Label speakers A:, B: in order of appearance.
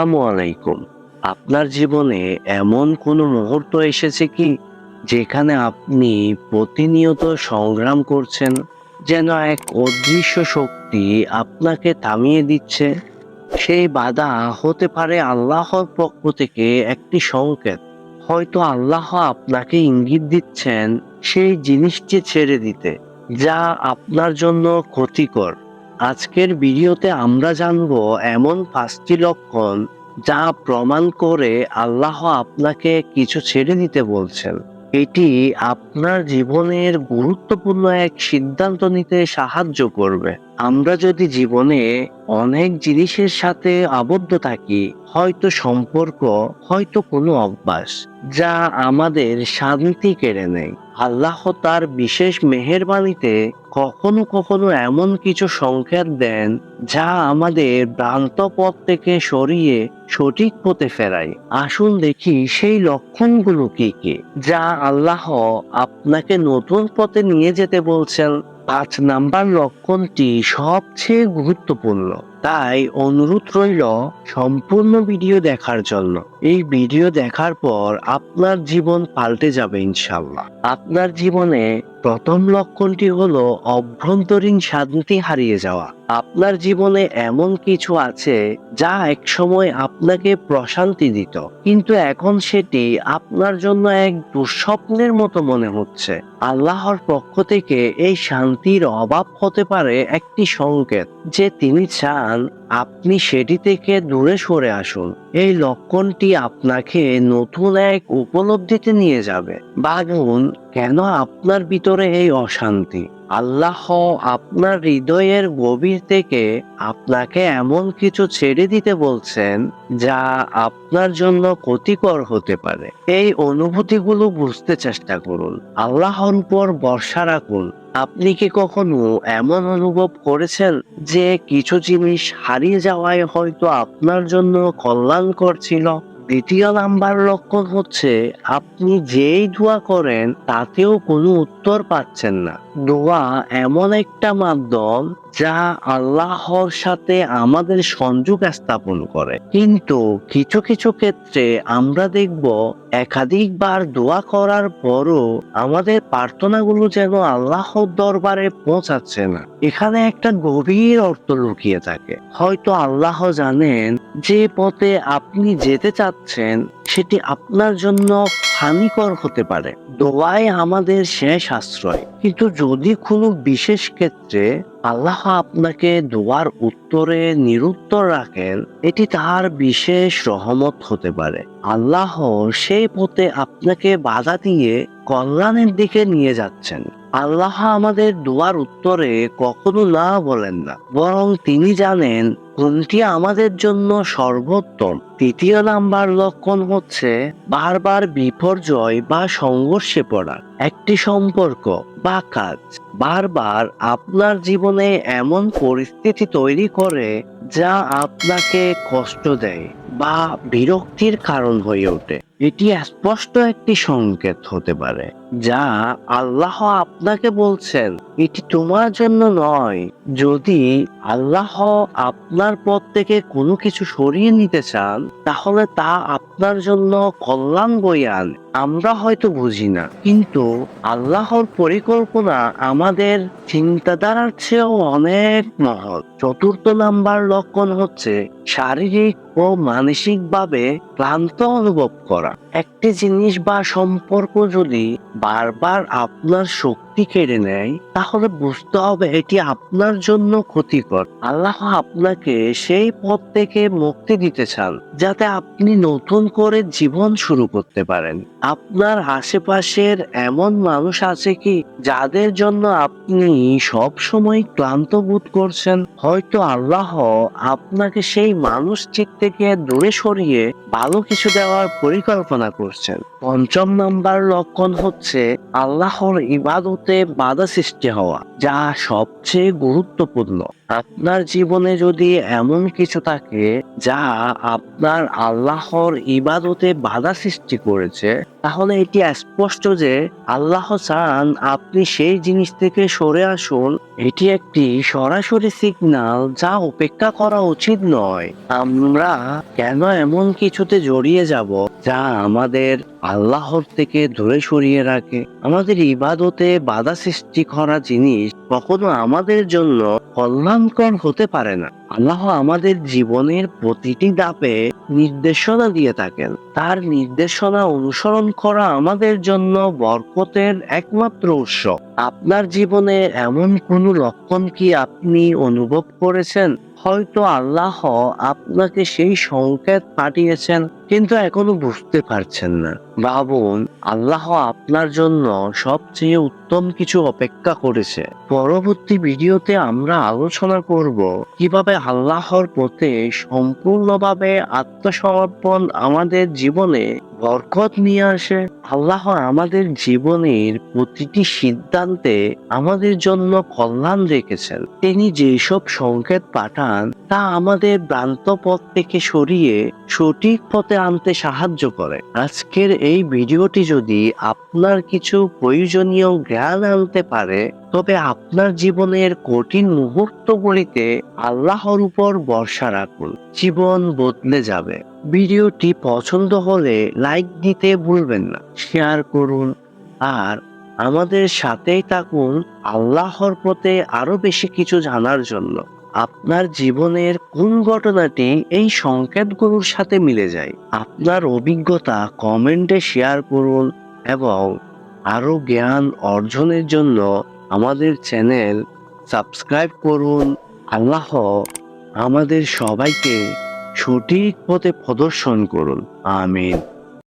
A: আসসালামু আলাইকুম। আপনার জীবনে এমন কোনো মুহূর্ত এসেছে কি, যেখানে আপনি প্রতিনিয়ত সংগ্রাম করছেন, যেন এক অদৃশ্য শক্তি আপনাকে থামিয়ে দিচ্ছে? সেই বাধা হতে পারে আল্লাহর পক্ষ থেকে একটি সংকেত। হয়তো আল্লাহ আপনাকে ইঙ্গিত দিচ্ছেন সেই জিনিসটি ছেড়ে দিতে, যা আপনার জন্য ক্ষতিকর। আজকের ভিডিওতে আমরা জানব এমন পাঁচটি লক্ষণ যা প্রমাণ করে আল্লাহ আপনাকে কিছু ছেড়ে দিতে বলছেন। এটি আপনার জীবনের গুরুত্বপূর্ণ এক সিদ্ধান্ত নিতে সাহায্য করবে। আমরা যদি জীবনে অনেক জিনিসের সাথে আবদ্ধ থাকি, হয়তো সম্পর্ক, হয়তো কোনো অভ্যাস যা আমাদের শান্তি কেড়ে নেয়। আল্লাহ তার বিশেষ মেহেরবানিতে কখনো কখনো এমন কিছু সংকেত দেন যা আমাদের ভ্রান্ত পথ থেকে সরিয়ে সঠিক পথে ফেরায়। আসুন দেখি সেই লক্ষণগুলো কি কি, যা আল্লাহ আপনাকে নতুন পথে নিয়ে যেতে বলছেন। পাঁচ নাম্বার লক্ষণটি সবচেয়ে গুরুত্বপূর্ণ। তাই অনুরোধ রইল সম্পূর্ণ ভিডিও দেখার জন্য। এই ভিডিও দেখার পর আপনার জীবন পাল্টে যাবে ইনশাল্লাহ আপনার জীবনে প্রথম লক্ষণটি হলো অভ্যন্তরীণ শান্তি হারিয়ে যাওয়া। আপনার জীবনে এমন কিছু আছে যা একসময় আপনাকে প্রশান্তি দিত। কিন্তু এখন সেটি আপনার জন্য এক দুঃস্বপ্নের মতো মনে হচ্ছে। আল্লাহর পক্ষ থেকে এই শান্তির অভাব হতে পারে একটি সংকেত যে তিনি চান আপনি সেটি থেকে দূরে সরে আসুন। এই লক্ষণটি আপনাকে নতুন এক উপলব্ধিতে নিয়ে যাবে। বাঘুন কেন আপনার ভিতরে এই অশান্তি? আল্লাহ আপনার হৃদয়ের গভীর থেকে আপনাকে এমন কিছু ছেড়ে দিতে বলছেন যা আপনার জন্য ক্ষতিকর হতে পারে। এই অনুভূতিগুলো বুঝতে চেষ্টা করুন। আল্লাহর উপর ভরসা রাখুন। আপনি কি কখনো এমন অনুভব করেছেন যে কিছু জিনিস হারিয়ে যাওয়ায় হয়তো আপনার জন্য কল্যাণকর ছিল? দ্বিতীয় নাম্বার লক্ষণ হচ্ছে, আপনি যেই দোয়া করেন, তাতেও কোনো উত্তর পাচ্ছেন না। দোয়া এমন একটা মাধ্যম যা আল্লাহর সাথে আমাদের সংযোগ স্থাপন করে। কিন্তু কিছু কিছু ক্ষেত্রে আমরা দেখব একাধিকবার দোয়া করার পরও আমাদের প্রার্থনাগুলো যেন আল্লাহর দরবারে পৌঁছাচ্ছে না। এখানে একটা গভীর অর্থ লুকিয়ে থাকে। হয়তো আল্লাহ জানেন যে পথে আপনি যেতে চাচ্ছেন সেটি আপনার জন্য হানিকর হতে পারে। দোয়াই আমাদের শেষ আশ্রয়। কিন্তু যদি কোনো বিশেষ ক্ষেত্রে আল্লাহ আপনাকে দোয়ার উত্তরে নিরুত্তর রাখেন, এটি তার বিশেষ রহমত হতে পারে। আল্লাহ সেই পথে আপনাকে বাধা দিয়ে কল্যাণের দিকে নিয়ে যাচ্ছেন। আল্লাহ আমাদের দোয়ার উত্তরে কখনো না বলেন না, বরং তিনি জানেন কোনটি আমাদের জন্য সর্বোত্তম। তৃতীয় নাম্বার লক্ষণ হচ্ছে বারবার বিপর্যয় বা সংঘর্ষে পড়া। একটি সম্পর্ক বা কাজ বারবার আপনার জীবনে এমন পরিস্থিতি তৈরি করে যা আপনাকে কষ্ট দেয় বা বিরক্তির কারণ হয়ে ওঠে। এটি স্পষ্ট একটি সংকেত হতে পারে। যা আল্লাহ আপনাকে বলছেন, এটি তোমার জন্য নয়। যদি আল্লাহ আপনার পথ থেকে কোনো কিছু সরিয়ে নিতে চান, তাহলে তা আপনার জন্য কল্যাণ বই আমরা হয়তো বুঝি না। কিন্তু আল্লাহর পরিকল্পনা আমাদের চিন্তাধারার চেয়েও অনেক মহৎ। চতুর্থ নাম্বার লক্ষণ হচ্ছে শারীরিক ও মানসিকভাবে ক্লান্ত অনুভব করা। একটি জিনিস বা সম্পর্ক যদি বারবার আপনার শক্তি কেড়ে নেয়, তাহলে বুঝতে হবে এটি আপনার জন্য ক্ষতিকর। আল্লাহ আপনাকে সেই পথ থেকে মুক্তি দিতে চান, যাতে আপনি নতুন করে জীবন শুরু করতে পারেন। আপনার আশেপাশের এমন মানুষ আছে কি, যাদের জন্য আপনি সব সময় ক্লান্ত বোধ করছেন? হয়তো আল্লাহ আপনাকে সেই মানুষটির থেকে দূরে সরিয়ে ভালো কিছু দেওয়ার পরিকল্পনা করছেন। পঞ্চম নাম্বার লক্ষণ হচ্ছে আল্লাহর ইবাদতে বাধা সৃষ্টি হওয়া, যা সবচেয়ে গুরুত্বপূর্ণ। আপনার জীবনে যদি এমন কিছু থাকে, যা আপনার আল্লাহর ইবাদতে বাধা সৃষ্টি করেছে তাহলে এটি স্পষ্ট যে আল্লাহ চান আপনি সেই জিনিস থেকে সরে আসুন। এটি একটি সরাসরি সিগন্যাল যা উপেক্ষা করা উচিত নয়। আমরা কেন এমন কিছুতে জড়িয়ে যাব যা আমাদের আল্লাহর থেকে দূরে সরিয়ে রাখে? আমাদের ইবাদতে বাধা সৃষ্টি করা জিনিস কখনো আমাদের জন্য কল্যাণকর হতে পারে না। আল্লাহ আমাদের জীবনের প্রতিটি ধাপে নির্দেশনা দিয়ে থাকেন। তার নির্দেশনা অনুসরণ করা আমাদের জন্য বরকতের একমাত্র উৎস। আপনার জীবনে এমন কোনো লক্ষণ কি আপনি অনুভব করেছেন? হয়তো আল্লাহ আপনাকে সেই সংকেত পাঠিয়েছেন, কিন্তু এখনও বুঝতে পারছেন না। ভাবুন, আল্লাহ আপনার জন্য সবচেয়ে উত্তম কিছু অপেক্ষা করেছে। পরবর্তী ভিডিওতে আমরা আলোচনা করব কীভাবে আল্লাহর পথে সম্পূর্ণভাবে আত্মসমর্পণ আমাদের জীবনে বরকত নিয়ে আসে। আল্লাহ আমাদের জীবনের প্রতিটি সিদ্ধান্তে আমাদের জন্য কল্যাণ রেখেছেন। তিনি যেসব সংকেত পাঠান, তা আমাদের ভ্রান্ত পথ থেকে সরিয়ে সঠিক পথে আনতে সাহায্য করে। আজকের এই ভিডিওটি যদি আপনার কিছু প্রয়োজনীয় জ্ঞান আনতে পারে, তবে আপনার জীবনের কঠিন মুহূর্তগুলিতে আল্লাহর উপর ভরসা রাখুন, জীবন বদলে যাবে। ভিডিওটি পছন্দ হলে লাইক দিতে ভুলবেন না, শেয়ার করুন, আর আমাদের সাথেই থাকুন আল্লাহর পথে আরও বেশি কিছু জানার জন্য। আপনার জীবনের কোন ঘটনাটি এই সংকেতগুলোর সাথে মিলে যায়, আপনার অভিজ্ঞতা কমেন্টে শেয়ার করুন এবং আরও জ্ঞান অর্জনের জন্য আমাদের চ্যানেল সাবস্ক্রাইব করুন। আল্লাহ আমাদের সবাইকে সঠিক পথে প্রদর্শন করুন। আমিন।